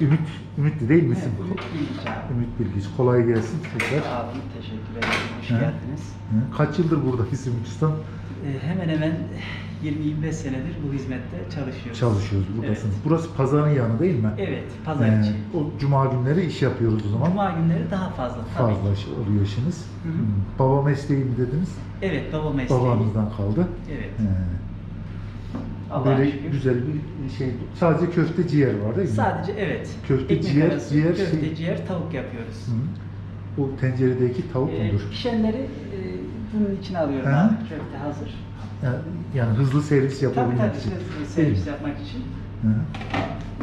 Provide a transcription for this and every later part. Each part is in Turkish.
Ümit, Ümitli değil misin? Evet, Ümit Bilgiç abi. Ümit Bilgiç. Kolay gelsin tekrar. Sağ olun, teşekkür ederim. Hoş geldiniz. Hı, Kaç yıldır buradayız Ümit Ustam? Ee, hemen hemen 20-25 senedir bu hizmette çalışıyoruz. Çalışıyoruz buradasınız. Evet, Burası pazarın yanı değil mi? evet pazar Ee, içi. o cuma günleri iş yapıyoruz o zaman. Cuma günleri daha fazla tabii. Fazla iş oluyor işiniz. Hı hı. Hı. Baba mesleği mi dediniz? Evet, baba mesleği. Babanızdan kaldı. Evet. Ee, Allah'a böyle şükür. güzel bir şey. Sadece köfte ciğer var değil mi? Sadece evet. Köfte, ekmek ciğer, arası ciğer köfte, şey- ciğer, tavuk yapıyoruz. Hı. Bu tenceredeki tavuk Ee, mudur? pişenleri e, bunun içine alıyorum abi. Köfte hazır. Yani, yani hızlı servis Tabii yapabilmek tabii için. Değil servis yapmak için. Hı.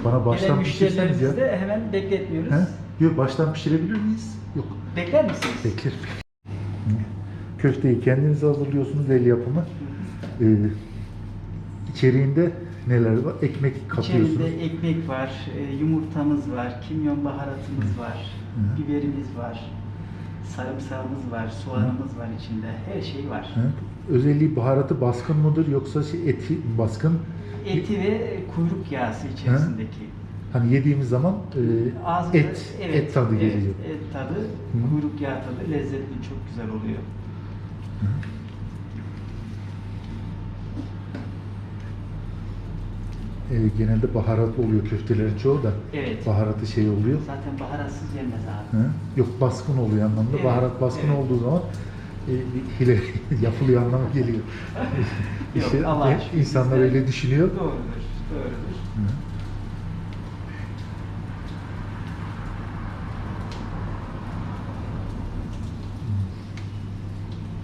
Bana baştan pişirseniz ya. müşterilerimizi de hemen bekletmiyoruz. He? Yok baştan pişirebilir miyiz? Yok. Bekler misiniz? Beklerim. Hı. Köfteyi kendiniz hazırlıyorsunuz el yapımı. Ee, içeriğinde neler var? Ekmek katıyorsunuz. İçerinde ekmek var, e, yumurtamız var, kimyon baharatımız var, Hı. biberimiz var, sarımsağımız var, soğanımız var içinde. Her şey var. Hı. Özelliği baharatı baskın mıdır yoksa şey eti baskın? Eti ve kuyruk yağısı içerisindeki. Hani yediğimiz zaman e, Ağzımıza- et, et tadı evet, geliyor. Et tadı, kuyruk yağı tadı lezzetli, çok güzel oluyor. E, genelde baharatlı oluyor köftelerin çoğu da. Evet. Baharatı şey oluyor. Zaten baharatsız yenmez abi. Hı? Yok baskın oluyor anlamında. Evet, Baharat baskın evet. olduğu zaman e, hile yapılıyor anlamı geliyor. Yok, işte Allah'a e, şükür insanlar öyle düşünüyor. Doğrudur, doğrudur. Hı.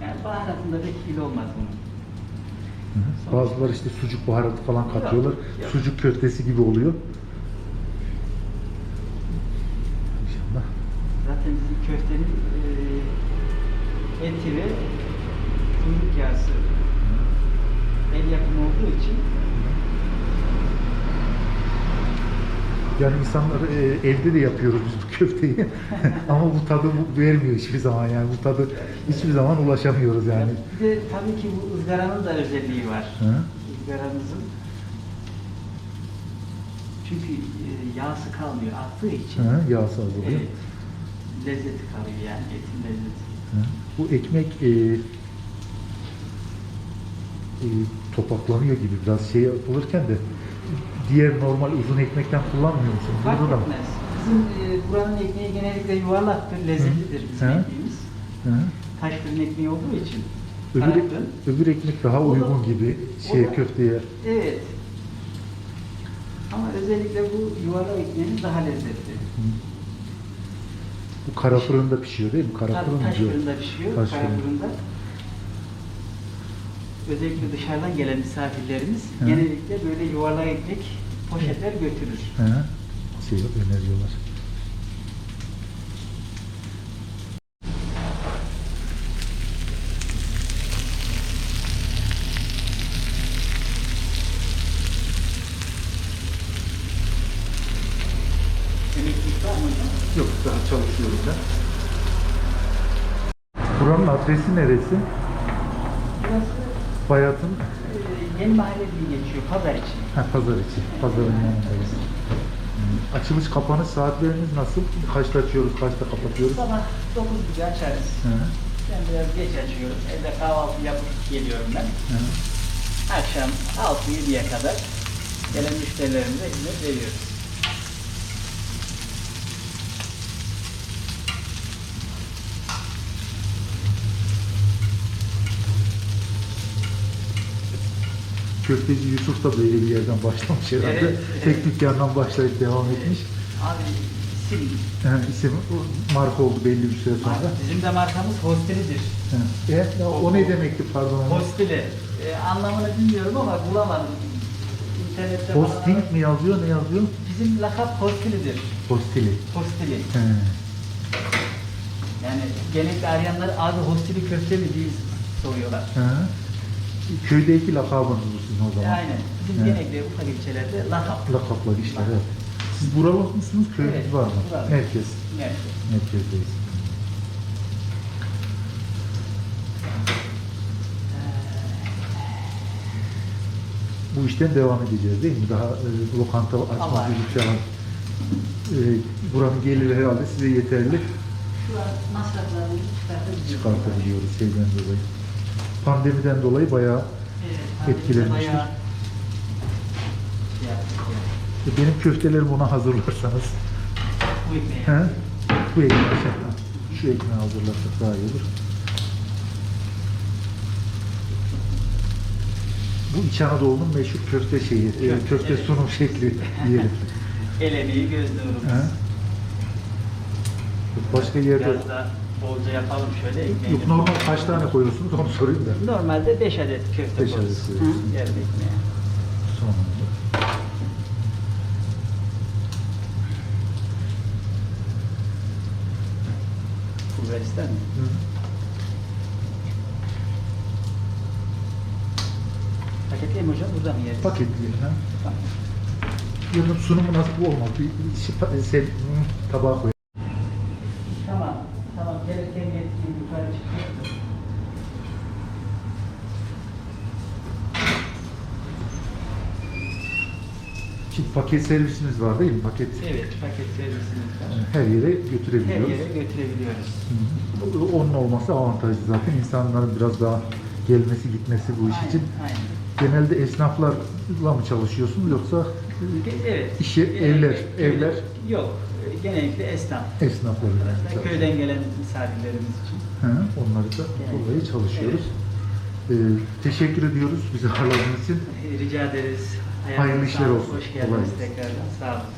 Yani baharatında pek hile olmaz bunun. Hı. Bazıları işte sucuk baharatı falan katıyorlar. Sucuk köftesi gibi oluyor. İnşallah. Zaten bizim köftenin e, eti ve kuyruk yağısı el yapımı olduğu için Yani insanlar e, evde de yapıyoruz biz bu köfteyi. Ama bu tadı bu vermiyor hiçbir zaman yani. Bu tadı hiçbir zaman ulaşamıyoruz yani. bir de tabii ki bu ızgaranın da özelliği var. Hı. Izgaramızın çünkü e, yağsı kalmıyor attığı için Hı, yağsız oluyor. evet, lezzeti kalıyor yani etin lezzeti. Hı. Bu ekmek e, e, topaklanıyor gibi biraz şey yapılırken de diğer normal uzun ekmekten kullanmıyor musun? Fark Burada da mı? etmez. Bizim e, buranın ekmeği genellikle yuvarlaktır, lezzetlidir bizim Hı. ekmeğimiz. Hı. Taş fırın ekmeği olduğu için. Öbür, öbür ekmek daha O da- uygun gibi o şey da- köfteye. Evet. Ama özellikle bu yuvarlak ekmeğimiz daha lezzetli. Bu kara fırında pişiyor değil mi? Kara Tabii fırın taş diyor. fırında pişiyor, Taş kara fırın. fırında. Özellikle dışarıdan gelen misafirlerimiz Hı. genellikle böyle yuvarlak ekmek poşetler götürür. Hı. Şey öneriyorlar. Emeklilik var mı? Yok daha çalışıyorum ben. Buranın adresi neresi? Burası Bayat'ın e, yeni mahalle diye geçiyor, pazar için. ha, pazar içi. Pazarın yanındayız. Hmm. Açılış kapanış saatleriniz nasıl? Kaçta açıyoruz, kaçta kapatıyoruz? Sabah 9 gibi açarız. Hı. Ben biraz geç açıyorum. Evde kahvaltı yapıp geliyorum ben. Hı. Akşam 6-7'ye kadar gelen müşterilerimize hizmet veriyoruz. Köfteci Yusuf da böyle bir yerden başlamış herhalde. Evet, Tek evet. dükkandan başlayıp devam etmiş. Abi isim, Ha, isim o marka oldu belli bir süre sonra. bizim de markamız Hostili'dir. Ha. E, ya o ne demekti pardon? Hostili. E, anlamını bilmiyorum ama bulamadım. İnternette Hosting mi yazıyor, ne yazıyor? Bizim lakap Hostili'dir. Hostili. Hostili. He. Yani genellikle arayanlar abi Hostili köfte mi diye soruyorlar. Ha. Köydeki lakabınız bu sizin o zaman. Aynen. Bizim He. genellikle ufak ilçelerde lakap. Lakaplar işte evet. Siz buralı mısınız, köylünüz Evet, var mı? buralı. Merkez. Evet. Merkezdeyiz. Bu işten devam edeceğiz değil mi? Daha e, lokanta açmak Allah gibi bir şey var. e, buranın geliri herhalde size yeterli Şu an masraflarını çıkartabiliyoruz. çıkartabiliyoruz şeyden dolayı. Pandemiden dolayı bayağı Evet, Etkilenmiştir. bayağı e, benim köftelerimi ona hazırlarsanız Bu ekmeği. he? bu ekmeği aşağıdan şu ekmeği hazırlarsak daha iyi olur. Bu İç Anadolu'nun meşhur köfte şeyi, e, Köfte, köfte evet. sunum şekli diyelim. El emeği göz nurumuz. He? Başka yerde Biraz da bolca yapalım şöyle yok normal kaç tane koyuyorsunuz onu sorayım da. Normalde 5 adet köfte Beş adet koyuyoruz. koyuyorsun. Hı, Yarım ekmeğe. Sonunda. Pulver ister mi? Hı. Paketleyeyim hocam burada mı yeriz? Paketleyin ha. Tamam. Yanın sunumu nasıl bu olmaz? Bir, bir şey, pa- sen, hı, tabağa koy. Şimdi paket servisiniz var değil mi? Paket Evet paket servisimiz var. her yere Her götürebiliyoruz. yere götürebiliyoruz. Hı. Bu- Onun olması avantajlı zaten. İnsanların biraz daha gelmesi gitmesi bu iş için. Aynen. Genelde esnaflarla mı çalışıyorsunuz yoksa Evet. İşe, Genellikle evler, köyde- evler. Yok. Genellikle esnaf. esnaflarla Aslında çalışıyorsunuz? Köyden gelen misafirlerimiz için. Hı, onları da dolayı çalışıyoruz. Ee, teşekkür ediyoruz bizi ağırladığınız için. Rica ederiz. Hayırlı işler olsun. Hoş geldiniz tekrardan. Sağ olun.